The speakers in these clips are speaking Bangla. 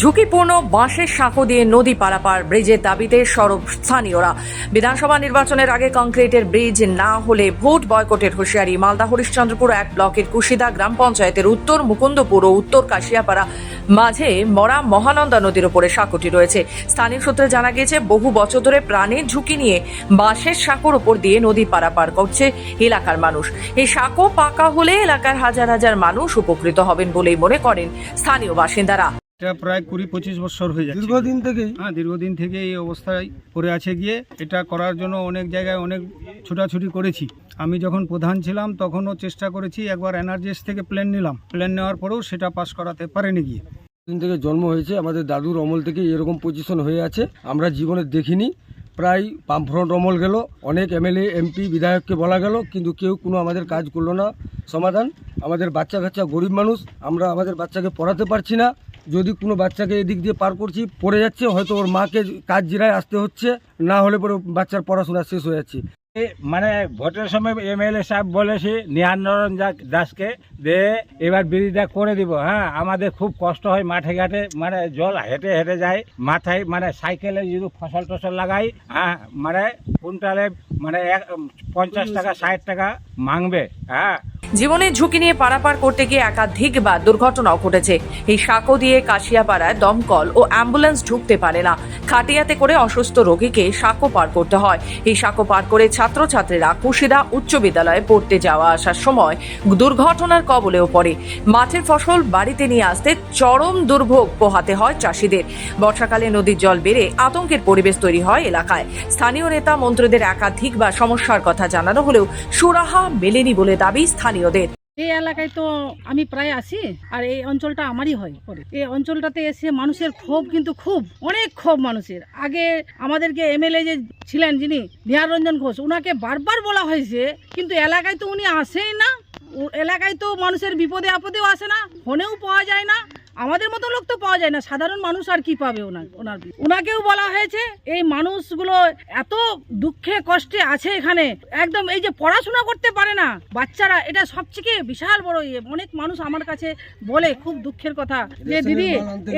ঝুঁকিপূর্ণ বাঁশের সাঁকো দিয়ে নদী পারাপার ব্রিজের দাবিতে সরব স্থানীয়রা। বিধানসভা নির্বাচনের আগে কংক্রিটের ব্রিজ না হলে ভোট বয়কটের হুঁশিয়ারি। মালদা হরিশ্চন্দ্রপুর এক ব্লকের কুশিদা গ্রাম পঞ্চায়েতের উত্তর, মুকুন্দপুর ও উত্তর কাশিয়াপাড়া মাঝে মরা মহানন্দা নদীর উপরে সাঁকোটি রয়েছে। স্থানীয় সূত্রে জানা গিয়েছে, বহু বছর ধরে প্রাণের ঝুঁকি নিয়ে বাঁশের সাঁকোর উপর দিয়ে নদী পারাপার করছে এলাকার মানুষ। এই সাঁকো পাকা হলে এলাকার হাজার হাজার মানুষ উপকৃত হবেন বলেই মনে করেন স্থানীয় বাসিন্দারা। এটা প্রায় কুড়ি পঁচিশ বছর হয়ে যাচ্ছে। দীর্ঘদিন থেকেই? হ্যাঁ দীর্ঘদিন থেকে এই অবস্থায় পড়ে আছে গিয়ে। এটা করার জন্য অনেক জায়গায় অনেক ছোটাছুটি করেছি। আমি যখন প্রধান ছিলাম তখনও চেষ্টা করেছি একবার এনআরজিএস থেকে প্ল্যান নিলাম। প্ল্যান নেওয়ার পরেও সেটা পাস করাতে পারেনি গিয়ে। দিন থেকে জন্ম হয়েছে আমাদের দাদুর অমল থেকে এরকম পজিশন হয়ে আছে। আমরা জীবনে দেখিনি। প্রায় বামফ্রন্ট অমল গেল অনেক এমএলএ এমপি বিধায়ককে বলা গেল কিন্তু কেউ কোনো আমাদের কাজ করল না। সমাধান আমাদের বাচ্চা কাচ্চা গরিব মানুষ আমরা আমাদের বাচ্চাকে পড়াতে পারছি না। যদি কোনো বাচ্চাকে এদিক দিয়ে পার করছি, পড়ে যাচ্ছে, হয়তো ওর মাকে কাজ জিরায় আসতে হচ্ছে, না হলে পরে বাচ্চার পড়াশোনা শেষ হয়ে যাচ্ছে। মানে ভোটের সময় এমএলএ সাহেব বলেছি নিহানরঞ্জন দাসকে যে এবার ব্রিজটা করে দিব হ্যাঁ আমাদের খুব কষ্ট হয় মাঠে ঘাটে মানে জল হেঁটে হেঁটে যায়, মাথায় মানে সাইকেলে যদি ফসল টসল লাগাই হ্যাঁ মানে কুইন্টালে মানে পঞ্চাশ টাকা, ষাট টাকা মাংবে হ্যাঁ জীবনের ঝুঁকি নিয়ে পারাপার করতে গিয়ে একাধিকবার দুর্ঘটনাও ঘটেছে। এই সাঁকো দিয়ে কাশিয়াপাড়ায় দমকল ও অ্যাম্বুলেন্স ঢুকতে পারে না। খাটিয়াতে করে অসুস্থ রোগীকে সাঁকো পার করতে হয়। এই সাঁকো পার করে ছাত্রছাত্রীরা কুশিদা উচ্চ বিদ্যালয়ে পড়তে যাওয়া আসার সময় দুর্ঘটনার কবলেও পড়ে। মাঠের ফসল বাড়িতে নিয়ে আসতে চরম দুর্ভোগ পোহাতে হয় চাষিদের। বর্ষাকালে নদীর জল বেড়ে আতঙ্কের পরিবেশ তৈরি হয় এলাকায়। স্থানীয় নেতা মন্ত্রীদের একাধিকবার সমস্যার কথা জানানো হলেও সুরাহা মেলেনি বলে দাবি স্থানীয়দের এই এলাকায় তো আমি প্রায় আসি আর এই অঞ্চলটা আমারই হয় পরে। এই অঞ্চলটাতে এসে মানুষের ক্ষোভ কিন্তু খুব, অনেক ক্ষোভ মানুষের। আগে আমাদেরকে এমএলএ যে ছিলেন যিনি, বিহার রঞ্জন ঘোষ ওনাকে বারবার বলা হয়েছে, কিন্তু এলাকায় তো উনি আসেই না। এলাকায় তো মানুষের বিপদে আপদেও আসে না, ফোনেও পাওয়া যায় না। আমাদের মতো লোক তো পাওয়া যায় না। সাধারণ মানুষ আর কি পাবে ওনার ওনার ওনাকেও বলা হয়েছে এই মানুষগুলো এত দুঃখে কষ্টে আছে এখানে। একদম এই যে পড়াশোনা করতে পারে না বাচ্চারা এটা সবথেকে বিশাল বড় ইয়ে। অনেক মানুষ আমার কাছে বলে খুব দুঃখের কথা। যে দিদি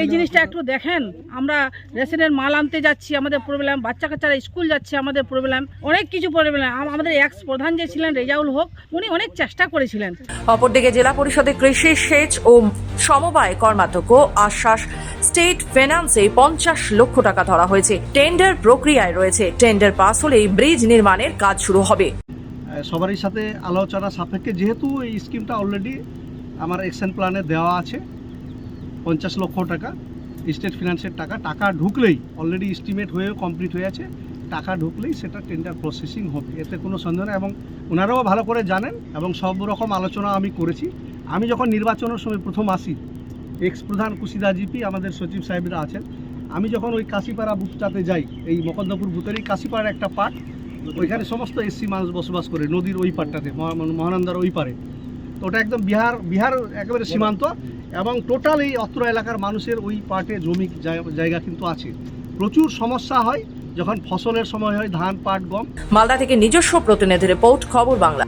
এই জিনিসটা একটু দেখেন আমরা রেশনের মাল আনতে যাচ্ছি আমাদের প্রবলেম বাচ্চা কাচ্চারা স্কুল যাচ্ছে আমাদের প্রবলেম অনেক কিছু প্রবলেম আমাদের এক্স প্রধান যে ছিলেন রেজাউল হক উনি অনেক চেষ্টা করেছিলেন। অপরদিকে জেলা পরিষদের কৃষি সেচ ও সমবায় কর্মাধ্যক্ষ আশ্বাস। স্টেট ফিনান্সে পঞ্চাশ লক্ষ টাকা ধরা হয়েছে। টেন্ডার প্রক্রিয়ায় রয়েছে। টেন্ডার পাস হলেই ব্রিজ নির্মাণের কাজ শুরু হবে। সবারই সাথে আলোচনা সাপেক্ষে। যেহেতু এই স্কিমটা অলরেডি আমার অ্যাকশন প্ল্যানে দেওয়া আছে, পঞ্চাশ লক্ষ টাকা, স্টেট ফিনান্সের টাকা টাকা ঢুকলেই অলরেডি এস্টিমেট হয়ে কমপ্লিট হয়ে আছে, টাকা ঢুকলেই সেটা টেন্ডার প্রসেসিং হবে। এতে কোনো সন্দেহ নেই। এবং ওনারাও ভালো করে জানেন এবং সব রকম আলোচনা আমি করেছি। আমি যখন নির্বাচনের সময় প্রথম আসি এক্স প্রধান কুশিদা জিপি আমাদের সচিব সাহেবরা আছেন। আমি যখন ওই কাশিপাড়া বুথটাতে যাই, এই মকদ্দপুর বুথেরই কাশিপাড়ার একটা পার্ট ওইখানে সমস্ত এসসি মানুষ বসবাস করে, নদীর ওই পারটাতে মহা- মহানন্দার ওই পারে তো ওটা একদম বিহার বিহার একেবারে সীমান্ত এবং টোটাল এই অত্র এলাকার মানুষের ওই পার্টে জমি জায়গা কিন্তু আছে। প্রচুর সমস্যা হয়, যখন ফসলের সময় হয়, ধান, পাট, গম। মালদা থেকে নিজস্ব প্রতিনিধি রিপোর্ট, খবর বাংলা।